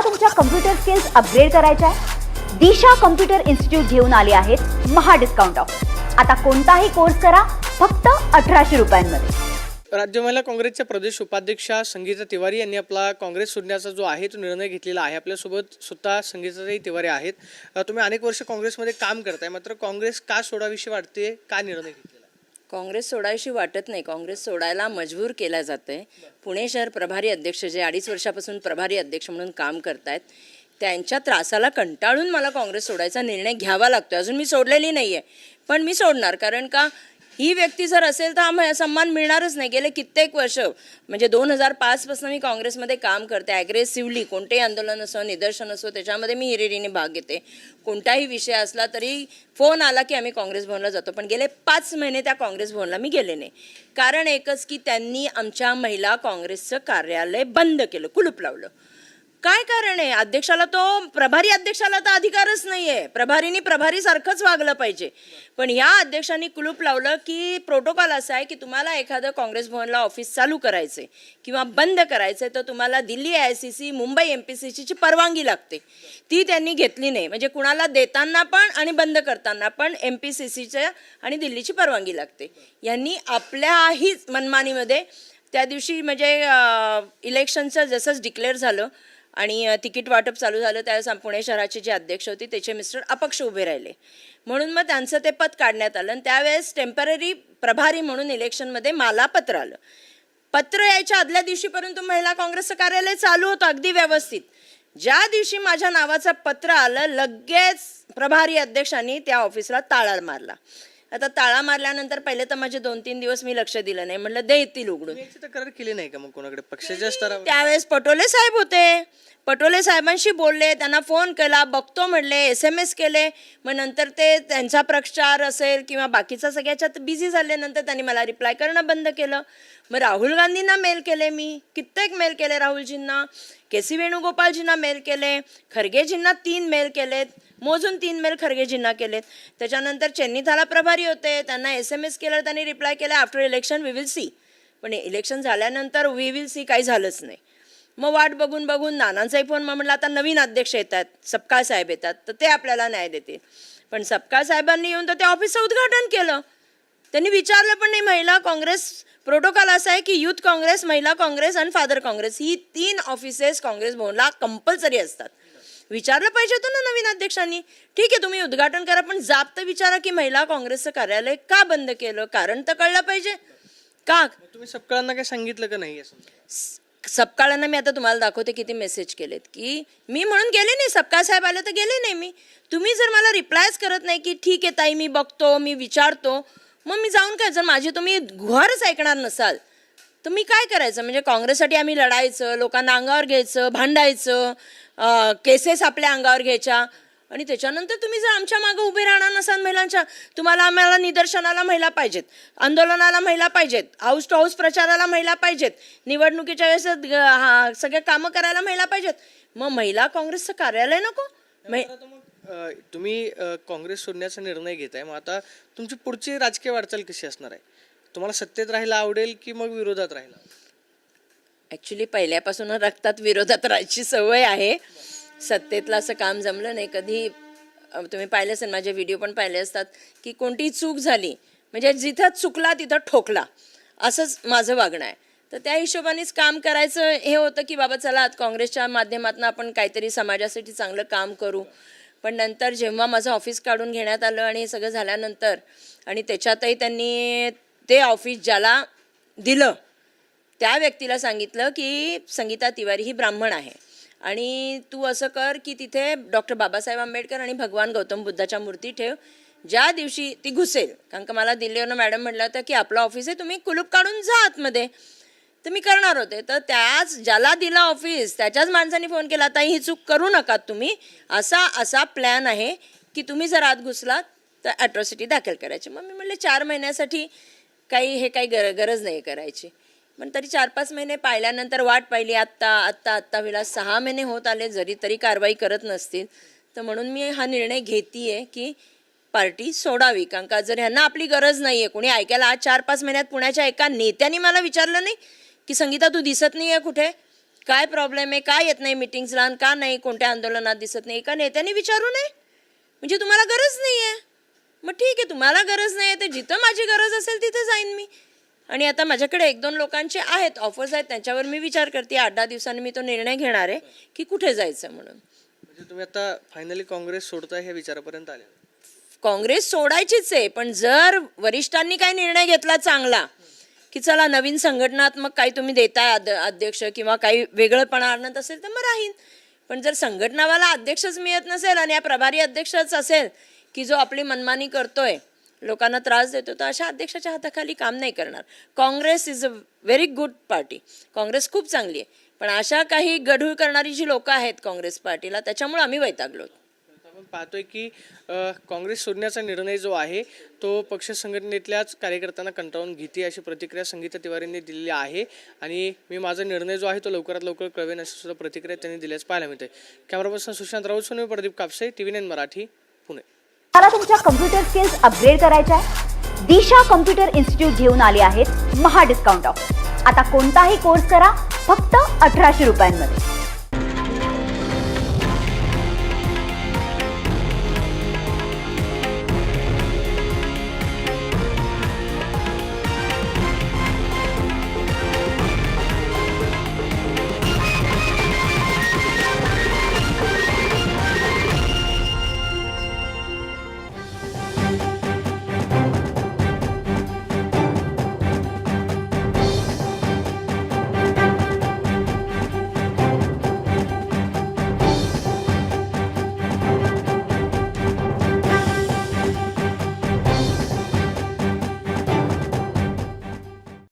तुम्हाला तुमच्या computer skills upgrade करायच्या आहे दिशा कम्प्युटर इन्स्टिट्यूट घेऊन आले आहेत महा डिस्काउंट ऑफ आता कोणताही कोर्स करा फक्त अठराशे रुपयांमध्ये. राज्य महिला काँग्रेसच्या प्रदेश उपाध्यक्षा संगीता तिवारी यांनी आपला काँग्रेस सोडण्याचा जो आहे तो निर्णय घेतलेला आहे. आपल्यासोबत सुद्धा संगीताताई तिवारी आहेत. तुम्ही अनेक वर्ष काँग्रेसमध्ये काम करताय. मात्र काँग्रेस का सोडावीशी वाटते? का निर्णय घेतला आहे? काँग्रेस सोडायशी वाटत नाही. काँग्रेस सोडायला मजबूर केला जात आहे पुणे शहर प्रभारी अध्यक्ष जे अडीच वर्षापासून प्रभारी अध्यक्ष म्हणून काम करतायत त्यांच्या त्रासाला कंटाळून मला काँग्रेस सोडायचा निर्णय घ्यावा लागतो अजून मी सोडलेली नाही आहे पण मी सोडणार कारण का? ही व्यक्ती जर असेल तर आम्हाला सन्मान मिळणारच नाही. गेले कित्येक वर्ष. म्हणजे दोन हजार पाचपासून मी काँग्रेसमध्ये काम करते. ॲग्रेसिव्हली कोणतेही आंदोलन असो निदर्शन असो त्याच्यामध्ये मी हिरिरीने भाग घेते. कोणताही विषय असला तरी फोन आला की आम्ही काँग्रेस भवनला जातो. पण गेले पाच महिने त्या काँग्रेस भवनला मी गेले नाही. कारण एकच की त्यांनी आमच्या महिला काँग्रेसचं कार्यालय बंद केलं. कुलूप लावलं. काय कारण आहे? अध्यक्षाला तो प्रभारी अध्यक्षाला तर अधिकारच नाहीये. प्रभारीनी प्रभारी सारखंच वागलं पाहिजे. पण ह्या अध्यक्षांनी कुलूप लावलं की प्रोटोकॉल असा आहे की तुम्हाला एखादं काँग्रेस भवनला ऑफिस चालू करायचंय किंवा बंद करायचंय तर तुम्हाला Delhi I C C Mumbai M P C ची परवानगी लागते. ती त्यांनी घेतली नाही. म्हणजे कुणाला देताना पण आणि बंद करताना पण एम पी सी सीच्या आणि दिल्लीची परवानगी लागते. यांनी आपल्याही मनमानीमध्ये त्या दिवशी म्हणजे इलेक्शनचं जसंच डिक्लेअर झालं आणि तिकीट वाटप चालू झालं त्यावेळेस पुणे शहराचे जे अध्यक्ष होते त्याचे मिस्टर अपक्ष उभे राहिले. म्हणून मग त्यांचं ते पद काढण्यात आलं आणि त्यावेळेस टेंपररी प्रभारी म्हणून इलेक्शनमध्ये मला पत्र आलं. पत्र यायच्या आदल्या दिवशीपर्यंत महिला काँग्रेसचं कार्यालय चालू होतं अगदी व्यवस्थित. ज्या दिवशी माझ्या नावाचं पत्र आलं लगेच प्रभारी अध्यक्षांनी त्या ऑफिसला ताळा मारला. आता ताळा मारल्यानंतर पहिले तर माझे दोन तीन दिवस मी लक्ष दिलं नाही. म्हटलं दे येतील उघडून याची तक्रार केली नाही का मग कोणाकडे? पक्षाच्या स्तरावर? त्यावेळेस पटोले साहेब होते. पटोले साहेबांशी बोलले त्यांना फोन केला बघतो म्हणले एस एम एस केले. मग नंतर ते त्यांचा प्रचार असेल किंवा बाकीचा सगळ्याच्यात बिझी झाले नंतर त्यांनी मला रिप्लाय करणं बंद केलं. मग राहुल गांधींना मेल केले मी. कित्येक मेल केले राहुलजींना. के सी वेणुगोपालजींना मेल केले. खरगेजींना तीन मेल केलेत. मोजून तीन मेल खरगेजींना केलेत. त्याच्यानंतर चेन्नीथाला प्रभारी होते. त्यांना एस एम एस केलं त्यांनी रिप्लाय केला after election we will see पण इलेक्शन झाल्यानंतर वी विल सी काही झालंच नाही. मग वाट बघून बघून नानांचाही फोन मग म्हटलं आता नवीन अध्यक्ष येतात. सपकाळ साहेब येतात. तर ते आपल्याला न्याय देतील. पण सपकाळ साहेबांनी येऊन तर त्या ऑफिसचं उद्घाटन केलं. त्यांनी विचारलं पण नाही. महिला काँग्रेस प्रोटोकॉल असा आहे की युथ काँग्रेस महिला काँग्रेस आणि फादर काँग्रेस ही तीन ऑफिसेस काँग्रेस भवनला कंपल्सरी असतात. विचारलं पाहिजे होतं ना नवीन अध्यक्षांनी? ठीक आहे तुम्ही उद्घाटन करा पण जाब तर विचारा की महिला काँग्रेसचं कार्यालय का बंद केलं? कारण तर कळलं पाहिजे. का? तुम्ही सपकाळांना काय सांगितलं का नाही सपकाळांना मी आता तुम्हाला दाखवते किती मेसेज केलेत की मी म्हणून गेले नाही सपकाळ साहेब आले तर गेले नाही मी. तुम्ही जर मला रिप्लायच करत नाही की ठीक आहे ताई मी बघतो मी विचारतो. मग मी जाऊन काय? जर माझी तुम्ही गुहारच ऐकणार नसाल तर मी काय करायचं? म्हणजे काँग्रेससाठी आम्ही लढायचं लोकांना अंगावर घ्यायचं भांडायचं केसेस आपल्या अंगावर घ्यायच्या. आणि त्याच्यानंतर तुम्ही जर आमच्या मागे उभे राहणार नसाल महिलांच्या तुम्हाला आम्हाला निदर्शनाला महिला पाहिजेत आंदोलनाला महिला पाहिजेत हाऊस टू हाऊस प्रचाराला महिला पाहिजेत निवडणुकीच्या वेळेस ग- हा, सगळे कामं करायला महिला पाहिजेत. मग महिला काँग्रेसचं कार्यालय नको. तुम्ही काँग्रेस सोडण्याचा निर्णय घेताय मग आता तुमची पुढची राजकीय वाटचाल कशी असणार आहे? तुम्हाला सत्तेत राहायला आवडेल की मग विरोधात राहायला? ॲक्च्युली पहिल्यापासून रक्तात विरोधात राहायची सवय आहे. सत्तेतलं असं काम जमलं नाही. कधी तुम्ही पाहिले असेल माझे व्हिडिओ पण पाहिले असतात की कोणतीही चूक झाली म्हणजे जिथं चुकला तिथं ठोकला. असंच माझं वागणं आहे. तर त्या हिशोबानेच काम करायचं हे होतं की बाबा चला आज काँग्रेसच्या माध्यमातून आपण काहीतरी समाजासाठी चांगलं काम करू. पण नंतर जेव्हा माझं ऑफिस काढून घेण्यात आलं आणि हे सगळं झाल्यानंतर आणि त्याच्यातही त्यांनी ते ऑफिस ज्याला दिलं त्या व्यक्तीला सांगितलं की संगीता तिवारी ही ब्राह्मण आहे. आणि तू असं कर की तिथे डॉक्टर बाबासाहेब आंबेडकर आणि भगवान गौतम बुद्धाच्या मूर्ती ठेव. ज्या दिवशी ती घुसेल कारण का मला दिल्लीवरनं मॅडम म्हटलं होतं की आपलं ऑफिस आहे तुम्ही कुलूप काढून जा आतमध्ये. तर मी करणार होते. तर त्याच ज्याला दिलं ऑफिस त्याच्याच माणसाने फोन केला ताई ही चूक करू नका तुम्ही. असा असा प्लॅन आहे की तुम्ही जर आत घुसलात तर ॲट्रॉसिटी दाखल करायची. मग मी म्हणले चार महिन्यासाठी काही हे काही गर गरज नाही करायची. पण तरी चार पाच महिने पाहिल्यानंतर वाट पाहिली आत्ता आत्ता आत्ता वेळेला सहा महिने होत आले जरी तरी कारवाई करत नसतील. तर म्हणून मी हा निर्णय घेतीये की पार्टी सोडावी. कारण का जर ह्यांना आपली गरज नाही आहे कोणी ऐकायला आज चार पाच महिन्यात पुण्याच्या एका नेत्याने मला विचारलं नाही की संगीता तू दिसत नाही आहे कुठे? काय प्रॉब्लेम आहे? काय येत नाही मिटिंग्सला का नाही? कोणत्या आंदोलनात दिसत नाही? एका नेत्याने विचारू नये. म्हणजे तुम्हाला गरज नाही आहे मग ठीक आहे तुम्हाला गरज नाही आहे तर जिथं माझी गरज असेल तिथं जाईन मी. आणि आता माझ्याकडे एक दोन लोकांचे आहेत ऑफर्स आहेत त्यांच्यावर मी विचार करते. आठ दहा दिवसांनी मी तो निर्णय घेणार आहे की कुठे जायचं म्हणून. म्हणजे तुम्ही आता फायनली काँग्रेस सोडताय ह्या विचारापर्यंत आले. काँग्रेस सोडायचीच आहे पण जर वरिष्ठांनी काय निर्णय घेतला चांगला की चला नवीन संघटनात्मक काही तुम्ही देताय अध्यक्ष किंवा काही वेगळंपणा आणत असेल तर मग राहीन. पण जर संघटनावाला अध्यक्षच मिळत नसेल आणि या प्रभारी अध्यक्षच असेल की जो आपली मनमानी करतोय लोकांना त्रास देतो तर अशा अध्यक्षाच्या हाताखाली काम नाही करणार. Congress is a very good party Congress खूप चांगली आहे. पण अशा काही गढूळ करणारी जी लोकं आहेत काँग्रेस पार्टीला त्याच्यामुळे आम्ही वैतागलो. आपण पाहतोय की काँग्रेस सोडण्याचा निर्णय जो आहे तो पक्ष संघटनेतल्याच कार्यकर्त्यांना कंटाळून घेते अशी प्रतिक्रिया संगीता तिवारींनी दिलेली आहे. आणि मी माझा निर्णय जो आहे तो लवकरात लवकर कळवेन अशी सुद्धा प्रतिक्रिया त्यांनी दिल्याच पाहायला मिळते camera person Sushant Raut Sonvi Pradeep Kapse T V nine Marathi Pune. मला तुमच्या कम्प्युटर स्किल्स अपग्रेड करायच्या आहे दिशा कम्प्युटर इन्स्टिट्यूट घेऊन आले आहेत. महा डिस्काउंट ऑफर आता कोणताही कोर्स करा फक्त अठराशे रुपयांमध्ये.